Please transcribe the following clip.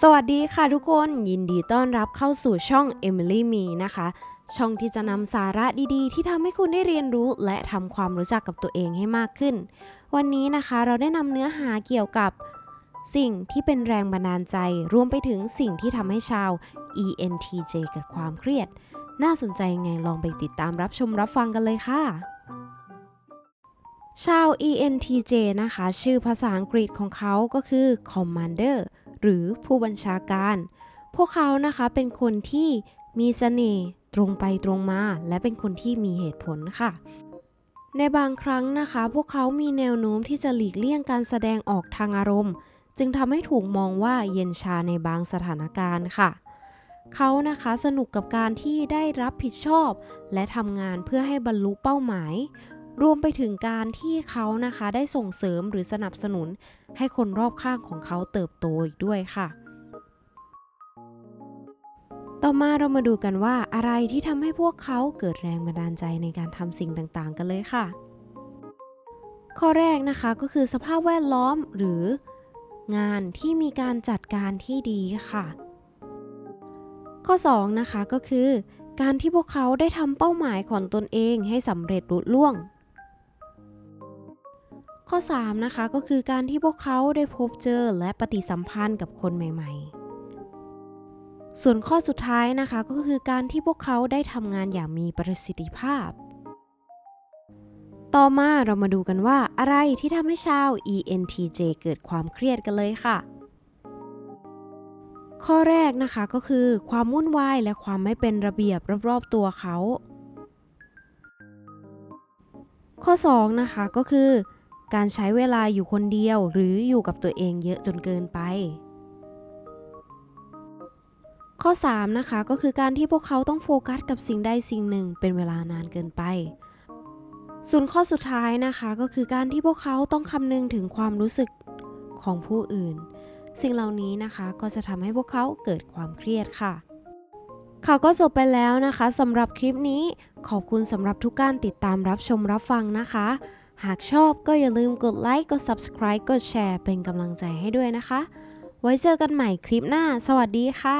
สวัสดีค่ะทุกคนยินดีต้อนรับเข้าสู่ช่อง Emily Me นะคะ ช่องที่จะนำสาระดีๆ ที่ทำให้คุณได้เรียนรู้ และทำความรู้จักกับตัวเองให้มากขึ้น วันนี้นะคะเราได้นำเนื้อหาเกี่ยวกับ สิ่งที่เป็นแรงบันดาลใจ รวมไปถึงสิ่งที่ทำให้ชาว ENTJ เกิดความเครียด น่าสนใจยังไงลองไปติดตามรับชมรับฟังกันเลยค่ะ ชาว ENTJ นะคะ ชื่อภาษาอังกฤษของเขาก็คือ Commander หรือผู้บัญชาการ พวกเขานะคะเป็นคนที่มีเสน่ห์ตรงไปตรงมา และเป็นคนที่มีเหตุผลค่ะ ในบางครั้งนะคะ พวกเขามีแนวโน้มที่จะหลีกเลี่ยงการแสดงออกทางอารมณ์ จึงทำให้ถูกมองว่าเย็นชาในบางสถานการณ์ค่ะเขานะคะสนุกกับการที่ได้รับผิดชอบ และทำงานเพื่อให้บรรลุเป้าหมาย รวมไปถึงการที่เขานะคะได้ส่งเสริมหรือสนับสนุน ให้คนรอบข้างของเขาเติบโตอีกด้วยค่ะ ต่อมาเรามาดูกันว่าอะไรที่ทำให้พวกเขาเกิดแรงบันดาลใจในการทำสิ่งต่างๆ กันเลยค่ะ ข้อแรกนะคะก็คือสภาพแวดล้อมหรืองานที่มีการจัดการที่ดีค่ะ ข้อ 2 นะคะก็คือ การที่พวกเขาได้ทำเป้าหมายของตนเองให้สำเร็จลุล่วง ข้อ 3 นะคะก็คือการที่พวกเขาได้พบเจอและปฏิสัมพันธ์กับคนใหม่ ๆ ส่วนข้อสุดท้ายนะคะก็คือการที่พวกเขาได้ทำงานอย่างมีประสิทธิภาพ ต่อมาเรามาดูกันว่าอะไรที่ทำให้ชาว ENTJ เกิดความเครียดกันเลยค่ะ ข้อแรกนะคะก็คือความวุ่นวายและความไม่เป็นระเบียบรอบๆตัวเขา ข้อ 2 นะคะก็คือ การใช้เวลาอยู่คนเดียวหรืออยู่กับตัวเองเยอะจนเกินไป ข้อ 3 นะคะก็คือการที่พวกเขาต้องโฟกัสกับสิ่งใดสิ่งหนึ่งเป็นเวลานานเกินไป ส่วนข้อสุดท้ายนะคะก็คือการที่พวกเขาต้องคำนึงถึงความรู้สึกของผู้อื่น สิ่งเหล่านี้นะคะก็จะทำให้พวกเขาเกิดความเครียดค่ะค่ะก็จบไปแล้วนะคะสำหรับคลิปนี้ ขอบคุณสำหรับทุกการติดตามรับชมรับฟังนะคะ หากชอบก็อย่าลืมกดไลค์ กด subscribe กดแชร์เป็นกำลังใจให้ด้วยนะคะ ไว้เจอกันใหม่คลิปหน้า สวัสดีค่ะ